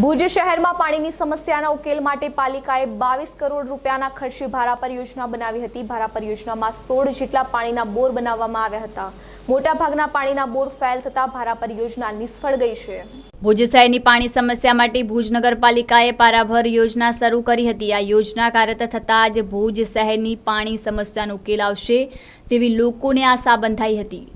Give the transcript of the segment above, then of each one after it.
ભુજ શહેરમાં પાણીની સમસ્યાના ઉકેલ માટે પાલિકાએ બાવીસ કરોડ રૂપિયાના ખર્ચે ભારા પરિયોજના બનાવી હતી. ભારા પરિયોજનામાં સોળ જેટલા પાણીના બોર બનાવવામાં આવ્યા હતા. મોટાભાગના પાણીના બોર ફેલ થતા ભારા પરિયોજના નિષ્ફળ ગઈ છે. ભુજ શહેરની પાણી સમસ્યા માટે ભુજ નગરપાલિકાએ પારાભર યોજના શરૂ કરી હતી. આ યોજના કાર્યરત થતાં જ ભુજ શહેરની પાણી સમસ્યાનો ઉકેલ આવશે તેવી લોકોને આશા બંધાઈ હતી.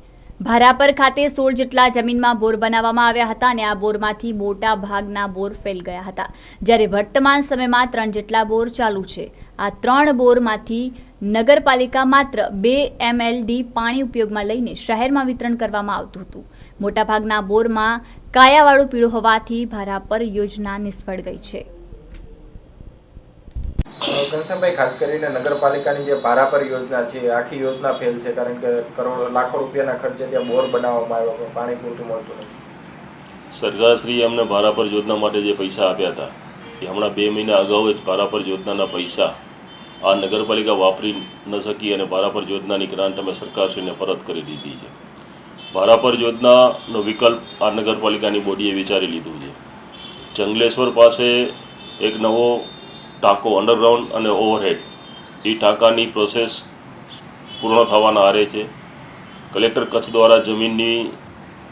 ભારાપર ખાતે સોળ જેટલા જમીનમાં બોર બનાવવામાં આવ્યા હતા અને આ બોરમાંથી મોટા ભાગના બોર ફેલ ગયા હતા. જ્યારે વર્તમાન સમયમાં ત્રણ જેટલા બોર ચાલુ છે. આ ત્રણ બોરમાંથી નગરપાલિકા માત્ર બે એમએલડી પાણી ઉપયોગમાં લઈને શહેરમાં વિતરણ કરવામાં આવતું હતું. મોટાભાગના બોરમાં કાયાવાળું પીળું હોવાથી ભારાપર યોજના નિષ્ફળ ગઈ છે. ઘનશ્યામભાઈ, ખાસ કરીને નગરપાલિકાની જે ભારાપર યોજના છે, આખી યોજના ફેલ છે, કારણ કે કરોડો, લાખો રૂપિયાના ખર્ચે ત્યાં બોર બનાવવામાં આવ્યો પણ પાણી પૂરતું મળતું નથી. સરકારશ્રીએ અમને ભારાપર યોજના માટે જે પૈસા આપ્યા હતા, એ હમણાં બે મહિના અગાઉ જ ભારાપર યોજનાના પૈસા આ નગરપાલિકા વાપરી ન શકી અને ભારાપર યોજનાની ગ્રાન્ટ અમે સરકારશ્રીને પરત કરી દીધી છે. ભારાપર યોજનાનો વિકલ્પ આ નગરપાલિકાની બોડીએ વિચારી લીધું છે. જંગલેશ્વર પાસે એક નવો ટાંકો અંડરગ્રાઉન્ડ અને ઓવરહેડ એ ટાંકાની પ્રોસેસ પૂર્ણ થવાના આરે છે. કલેક્ટર કચ્છ દ્વારા જમીનની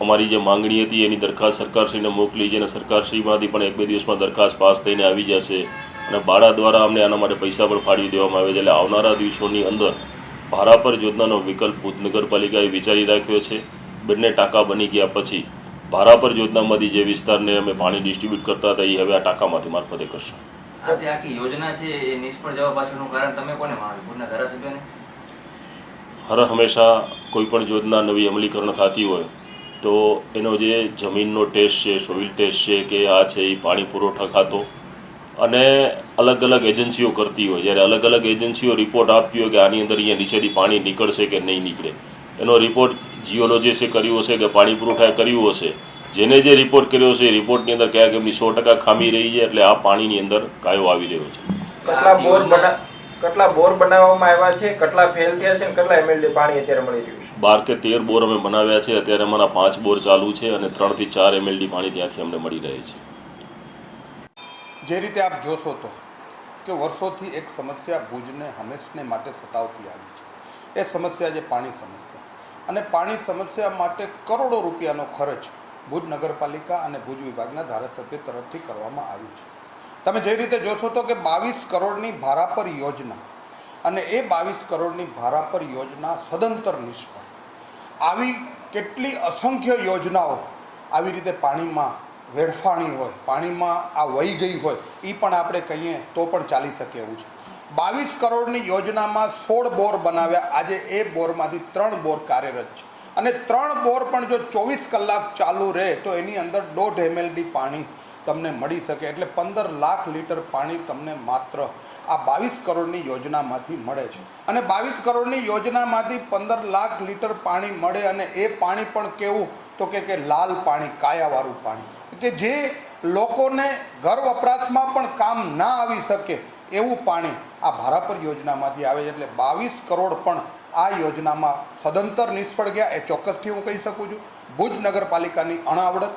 અમારી જે માંગણી હતી એની દરખાસ્ત સરકારશ્રીને મોકલી છે અને સરકારશ્રીમાંથી પણ એક બે દિવસમાં દરખાસ્ત પાસ થઈને આવી જશે. અને બાળા દ્વારા અમને આના માટે પૈસા પણ ફાળવી દેવામાં આવે છે. એટલે આવનારા દિવસોની અંદર ભારા પર યોજનાનો વિકલ્પ ભુજ નગરપાલિકાએ વિચારી રાખ્યો છે. બંને ટાંકા બની ગયા પછી ભારા પર યોજનામાંથી જે વિસ્તારને અમે પાણી ડિસ્ટ્રીબ્યુટ કરતા હતા, એ હવે આ ટાંકામાંથી મારફતે કરશું. હર હંમેશા કોઈ પણ યોજના નવી અમલીકરણ થતી હોય, તો એનો જે જમીનનો ટેસ્ટ છે, સોઇલ ટેસ્ટ છે, કે આ છે એ પાણી પુરવઠા ખાતો, અને અલગ અલગ એજન્સીઓ કરતી હોય, જ્યારે અલગ અલગ એજન્સીઓ રિપોર્ટ આપતી હોય કે આની અંદર અહીંયા નીચેથી પાણી નીકળશે કે નહીં નીકળે. એનો રિપોર્ટ જીઓલોજીસે કર્યો હશે કે પાણી પુરવઠાએ કર્યું હશે જેને જે રિપોર્ટ કર્યો છે એ રિપોર્ટની અંદર કયા કેમની સો ટકા ખામી રહી છે એટલે આ પાણીની અંદર કાયો આવી રહ્યો છે. કેટલા બોર બના કેટલા બોર બનાવવામાં આવ્યા છે કેટલા ફેલ થયા છે અને કેટલા એમએલડી પાણી અત્યારે મળી રહ્યું છે? બાર કે તેર બોર અમે બનાવ્યા છે અત્યારે અમારા પાંચ બોર ચાલુ છે અને ત્રણથી ચાર એમએલડી પાણી ત્યાંથી અમને મળી રહે છે. જે રીતે આપ જોશો તો કે વર્ષોથી એક સમસ્યા ભુજને હંમેશને માટે સતાવતી આવી છે. એ સમસ્યા છે પાણી સમસ્યા. અને પાણી સમસ્યા માટે કરોડો રૂપિયાનો ખર્ચ ભુજ નગરપાલિકા અને ભુજ વિભાગના ધારાસભ્ય તરફથી કરવામાં આવ્યું છે. તમે જે રીતે જોશો તો કે બાવીસ કરોડની ભારા પર યોજના અને એ બાવીસ કરોડની ભારા પર યોજના સદંતર નિષ્ફળ. આવી કેટલી અસંખ્ય યોજનાઓ આવી રીતે પાણીમાં વેડફાણી હોય, પાણીમાં આ વહી ગઈ હોય એ પણ આપણે કહીએ તો પણ ચાલી શકે એવું છે. બાવીસ કરોડની યોજનામાં સોળ બોર બનાવ્યા. આજે એ બોરમાંથી ત્રણ બોર કાર્યરત છે. અને ત્રણ બોર પણ જો ચોવીસ કલાક ચાલુ રહે, તો એની અંદર દોઢ એમએલડી પાણી તમને મળી શકે. એટલે પંદર લાખ લીટર પાણી તમને માત્ર આ બાવીસ કરોડની યોજનામાંથી મળે છે. અને બાવીસ કરોડની યોજનામાંથી પંદર લાખ લીટર પાણી મળે અને એ પાણી પણ કેવું? તો કે કે લાલ પાણી, કાયાવાળું પાણી. કે જે લોકોને ઘર વપરાશમાં પણ કામ ના આવી શકે એવું પાણી આ ભારાપર યોજનામાંથી આવે છે એટલે બાવીસ કરોડ પણ આ યોજનામાં સદંતર નિષ્ફળ ગયા. એ ચોક્કસથી હું કહી શકું છું. ભુજ નગરપાલિકાની અણાવડત.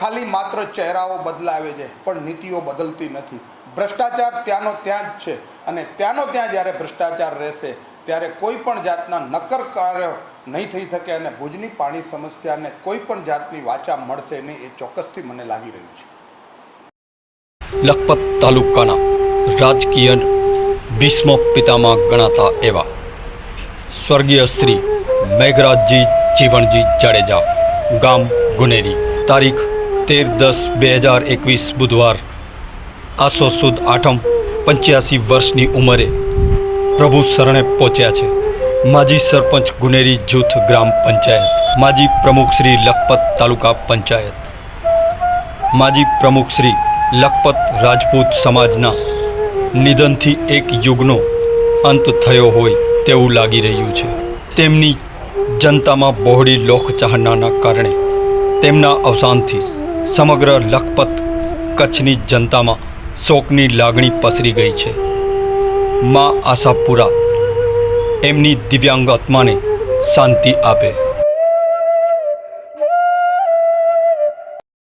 ખાલી માત્ર ચહેરાઓ બદલાવે છે, પણ નીતિઓ બદલતી નથી. ભ્રષ્ટાચાર ત્યાંનો ત્યાં જ છે અને ત્યાંનો ત્યાં જ્યારે ભ્રષ્ટાચાર રહેશે, ત્યારે કોઈ પણ જાતના નક્કર કાર્ય નહીં થઈ શકે અને ભુજની પાણી સમસ્યાને કોઈ પણ જાતની વાચા મળશે નહીં એ ચોક્કસથી મને લાગી રહ્યું છે. લખપત તાલુકાના રાજકીય ભીષ્મ પિતામાં ગણાતા એવા. સ્વર્ગીય શ્રી મેઘરાજજી જીવણજી જાડેજા, ગામ ગુનેરી. તારીખ તેર દસ બે હજાર એકવીસ બુધવાર, આસો સુદ આઠમ, પંચ્યાસી વર્ષની ઉંમરે પ્રભુ શરણે પહોંચ્યા છે. માજી સરપંચ ગુનેરી જૂથ ગ્રામ પંચાયત, માજી પ્રમુખ શ્રી લખપત તાલુકા પંચાયત. માજી પ્રમુખ શ્રી લખપત રાજપૂત સમાજના નિધનથી એક યુગનો અંત થયો હોય તેવું લાગી રહ્યું છે. તેમની જનતામાં બહોળી લોકચાહનાના કારણે તેમના અવસાનથી સમગ્ર લખપત કચ્છની જનતામાં શોકની લાગણી પસરી ગઈ છે. મા આશાપુરા એમની દિવ્યાંગ આત્માને શાંતિ આપે.